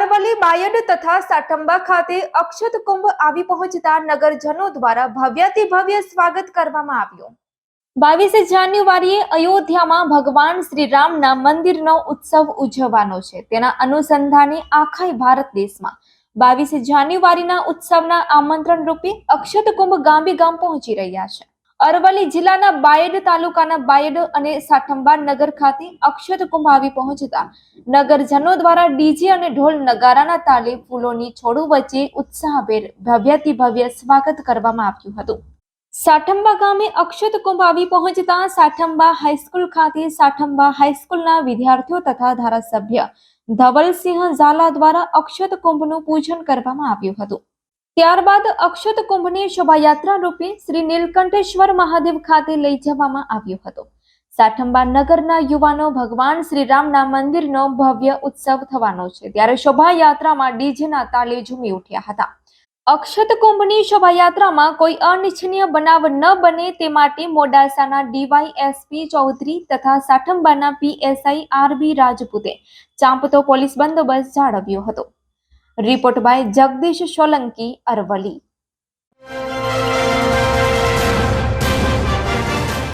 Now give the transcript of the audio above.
અરવલ્લી બાયડ તથા સાટંબા ખાતે અક્ષત કુંભ આવી પહોંચતા નગરજનો દ્વારા ભવ્યાતિ ભવ્ય સ્વાગત કરવામાં આવ્યું. બાવીસ જાન્યુઆરીએ અયોધ્યામાં ભગવાન શ્રી રામના મંદિરનો ઉત્સવ ઉજવવાનો છે. તેના અનુસંધાને આખા ભારત દેશમાં બાવીસ જાન્યુઆરીના ઉત્સવના આમંત્રણ રૂપે અક્ષત કુંભ ગાંબી ગામ પહોંચી રહ્યા છે. અરવલ્લી જિલ્લાના બાયડ તાલુકાના બાયડ અને સાઠંબા નગર ખાતે અક્ષત કુંભ આવી પહોંચતા નગરજનો દ્વારા ડીજે અને ઢોલ નગારાના તાલે ફૂલોની છોડો વચ્ચે ઉત્સાહભેર ભવ્યથી ભવ્ય સ્વાગત કરવામાં આવ્યું હતું. સાઠંબા ગામે અક્ષત કુંભ આવી પહોંચતા સાઠંબા હાઈસ્કૂલ ખાતે સાઠંબા હાઈસ્કૂલના વિદ્યાર્થીઓ તથા ધારાસભ્ય ધવલસિંહ ઝાલા દ્વારા અક્ષત કુંભનું પૂજન કરવામાં આવ્યું હતું. ત્યારબાદ અક્ષત કુંભની શોભાયાત્રા રૂપે શ્રી નીલકંઠેશ્વર મહાદેવ ખાતે લઈ જવામાં આવ્યો હતો. સાઠંબા નગરના યુવાનો ભગવાન શ્રી રામના મંદિરનો ભવ્ય ઉત્સવ થવાનો છે. ત્યારે શોભાયાત્રામાં ડીજેના તાલે ઝૂમી ઉઠ્યા હતા. અક્ષત કુંભની શોભાયાત્રામાં કોઈ અનિચ્છનીય બનાવ ન બને તે માટે મોડાસાના ડીવાયએસપી ચૌધરી તથા સાઠંબાના પીએસઆઈ આરબી રાજપૂતે ચાંપતો પોલીસ બંદોબસ્ત જાળવ્યો હતો. Report by Jagdish Solanki Aravalli